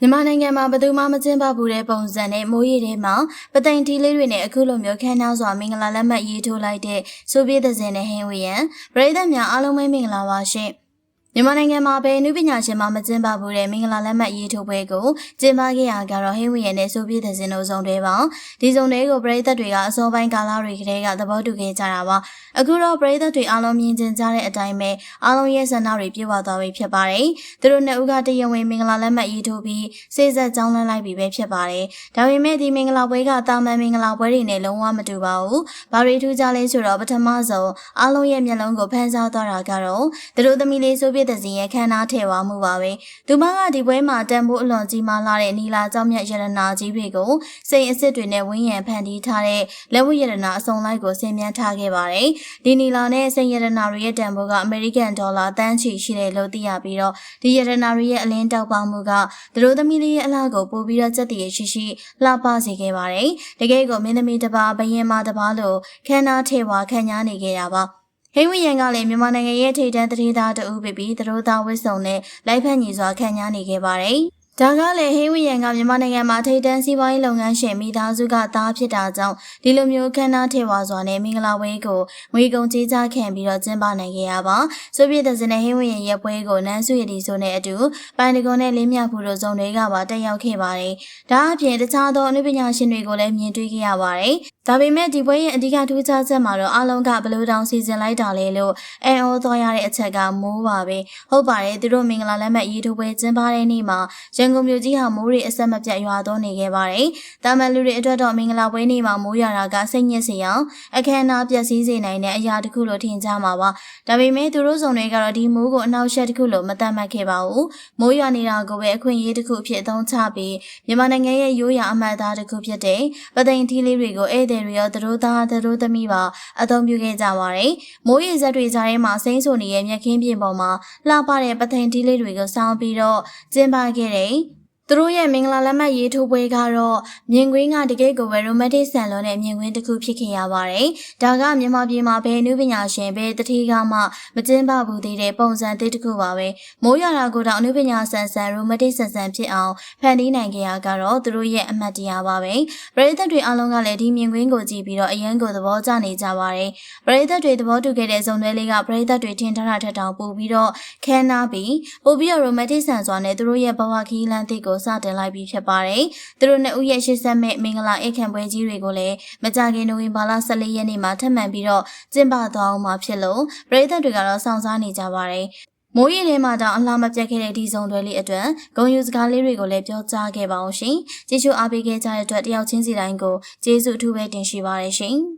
မြန်မာနိုင်ငံမှာဘယ်သူမှမကျင်းပဘူးတဲ့ပုံစံနဲ့မိုးရီထဲမှာပသိမ်တီလေးတွေနဲ့အခုလိုမျိုးခမ်းနားစွာမင်္ဂလာလက်မှတ်ရေးထိုးလိုက်တဲ့ဆိုဗီယက်သဇင်နဲ့ဟင်းဝီယန်ပရိသတ်များအားလုံးပဲမင်္ဂလာပါရှင် မြန်မာနိုင်ငံမှာဘယ်နုပညာရှင်မှမကျင်းပဘူးတဲ့မင်္ဂလာလက်မှတ်ရေးထိုးပွဲကိုကျင်းပခဲ့ရကတော့ဟင်းဝီယန်နဲ့ဆိုဗီယက်သဇင်တို့ဆောင်တွေပါဒီဆောင်တွေကိုပရိသတ်တွေကအစောပိုင်းကာလတွေကတည်းကသဘောတူခဲ့ကြတာပါအခုတော့ပရိသတ်တွေအားလုံးမြင်ကျင်ကြတဲ့အတိုင်းပဲအားလုံးရဲ့ဆန္ဒတွေပြည့်ဝသွားပြီဖြစ်ပါတယ်သူတို့နှစ်ဦးကတရားဝင်မင်္ဂလာလက်မှတ်ရေးထိုးပြီးစိတ်ဆက်ကြောင်းလန်းလိုက်ပြီပဲဖြစ်ပါတယ်ဒါပေမဲ့ဒီမင်္ဂလာပွဲကတာမန်မင်္ဂလာပွဲတွေနဲ့လုံးဝမတူပါဘူးဘာတွေထူးခြားလဲဆိုတော့ပထမဆုံးအားလုံးရဲ့မျက်လုံးကိုဖန်ဆားသွားတာကတော့သူတို့သမီးလေးဆိုပြတဲ့စီရဲ့ခန္ဓာထဲဝါမှုပါပဲသူမကဒီပွဲမှာတန်ဖိုးအလွန်ကြီးမားလာတဲ့နီလာကြောင့်မြတ်ရတနာကြီးတွေကိုစိတ်အစ်စ်တွေနဲ့ဝင်းရံဖန်တီးထားတဲ့လက်ဝတ်ရတနာအစုံလိုက်ကိုဆင်မြန်းထားခဲ့ပါတယ်ဒီနီလာနဲ့စိတ်ရတနာတွေရဲ့တန်ဖိုးကအမေရိကန်ဒေါ်လာတန်းချီရှိတယ်လို့သိရပြီးတော့ဒီရတနာတွေရဲ့အလင်းတောက်ပေါမှုကသူတို့သမီးလေးရဲ့အလားကိုပို့ပြီးတော့စက်တည်ရှိရှိလှပစေခဲ့ပါတယ်တကယ်ကိုမင်းသမီးတစ်ပါးဘယင်မတစ်ပါးလို့ခန္ဓာထေဝါခံညာနေခဲ့တာပါ ဟိဝီယန်ကလည်းမြန်မာနိုင်ငံရဲ့ထိပ်တန်းသတင်းသားတဦးဖြစ်ပြီးသတို့သားဝစ်စုံနဲ့လိုက်ဖက်ညီစွာခံညာနေခဲ့ပါတယ်။ ဒါကလည်းဟိဝီယန်ကမြန်မာနိုင်ငံမှာထိပ်တန်းစီးပွားရေးလုပ်ငန်းရှင်မိသားစုကသားဖြစ်တာကြောင့်ဒီလိုမျိုးခမ်းနားထေဝါစွာနဲ့မင်္ဂလာပွဲကိုငွေကုန်ကြေးချခံပြီးတော့ကျင်းပနိုင်ခဲ့ရပါ။ဆိုဗီယက်သဇင်နဲ့ဟိဝီယန်ရဲ့ပွဲကိုနန်းစုရည်ဒီဆိုနဲ့အတူပိုင်တကွန်နဲ့လင်းမြဖူတို့ဇုံတွေကပါတက်ရောက်ခဲ့ပါတယ်။ဒါအပြင်တခြားသောအနုပညာရှင်တွေကိုလည်းမြင်တွေ့ခဲ့ရပါတယ်။ဒါပေမဲ့ဒီပွဲရဲ့အဓိကထူးခြားချက်မှာတော့အလုံးကဘလူးတောင်စီစဉ်လိုက်တာလေလို့အန်အောသွားရတဲ့အချက်ကမိုးပါပဲဟုတ်ပါတယ်သူတို့မင်္ဂလာလက်မှတ်ရေးထိုးပွဲကျင်းပတဲ့နေ့မှာရန်ကုန်မြို့ကြီးဟာမိုးတွေအဆက်မပြတ်ရွာသွန်းနေခဲ့ပါတယ်တာမန်လူတွေအတွက်တော့မင်္ဂလာပွဲနေ့မှာမိုးရွာတာကစိတ်ညစ်စေအောင်အခမ်းအနားပျက်စီးစေနိုင်တဲ့အရာတစ်ခုလို့ထင်ကြမှာပါဒါပေမဲ့သူတို့စုံတွေကတော့ဒီမိုးကိုအနောက်ရှက်တစ်ခုလို့မသတ်မှတ်ခဲ့ပါဘူးမိုးရွာနေတာကိုပဲအခွင့်အရေးတစ်ခုအဖြစ်အသုံးချပြီးမြန်မာနိုင်ငံရဲ့ရိုးရာအမှတ်အသားတစ်ခုဖြစ်တဲ့ပသိမ်ထီးလေးတွေကိုဧည့်သည်တွေရောသူတို့သားသူတို့သမီးပါအသုံးပြုခဲ့ကြပါတယ်။မိုးရေစက်တွေကြားထဲမှာစိမ့်ဆိုနေတဲ့မြက်ခင်းပြင်ပေါ်မှာလှပတဲ့ပသိမ်တီးလေးတွေကိုစောင်းပြီးတော့ကျင်းပခဲ့တဲ့ သူတို့ရဲ့မင်္ဂလာလက်မှတ်ရေးထိုးပွဲကတော့မြင်ကွင်းကတကယ့်ကိုပဲရိုမန်တစ်ဆန်လွန်တဲ့မြင်ကွင်းတစ်ခုဖြစ်ခဲ့ရပါတယ်။ဒါကမြန်မာပြည်မှာဘယ်နုပညာရှင်ဘယ်တတိကမှမကျင်းပဘူးသေးတဲ့ပုံစံသစ်တစ်ခုပါပဲ။မိုးရွာတာကိုတော့အနုပညာဆန်ဆန်ရိုမန်တစ်ဆန်ဆန်ဖြစ်အောင်ဖန်တီးနိုင်ခဲ့ရကတော့သူတို့ရဲ့အမှတ်တရပါပဲ။ပရိသတ်တွေအားလုံးကလည်းဒီမြင်ကွင်းကိုကြည့်ပြီးတော့အရန်ကိုသဘောကျနေကြပါတယ်။ပရိသတ်တွေသဘောတူခဲ့တဲ့ဇုံသွဲလေးကပရိသတ်တွေထင်ထားတာထက်တောင်ပိုပြီးတော့ခဲနာပြီးပိုပြီးတော့ရိုမန်တစ်ဆန်စွာနဲ့သူတို့ရဲ့ဘဝခီးလန်းသစ်ကိုစတင်လိုက်ပြီးဖြစ်ပါတယ်။သူတို့နှစ်ဦးရဲ့ရှေ့ဆက်မဲ့မင်္ဂလာအိတ်ခံပွဲကြီးတွေကိုလည်းမကြခင်နိုဝင်ဘာလ14ရက်နေ့မှာထပ်မံပြီးတော့ကျင်းပသွားအောင်မှာဖြစ်လို့ပရိသတ်တွေကတော့စောင့်စားနေကြပါတယ်။မိုးရီထဲမှာတောင်အလားမပြတ်ခဲ့တဲ့ဒီစုံတွဲလေးအတွက်ဂုံယူစကားလေးတွေကိုလည်းပြောကြားခဲ့ပါအောင်ရှင်။ကျေးဇူးအားပေးခဲ့ကြတဲ့အတွက်တယောက်ချင်းစီတိုင်းကိုကျေးဇူးအထူးပဲတင်ရှိပါရရှင်။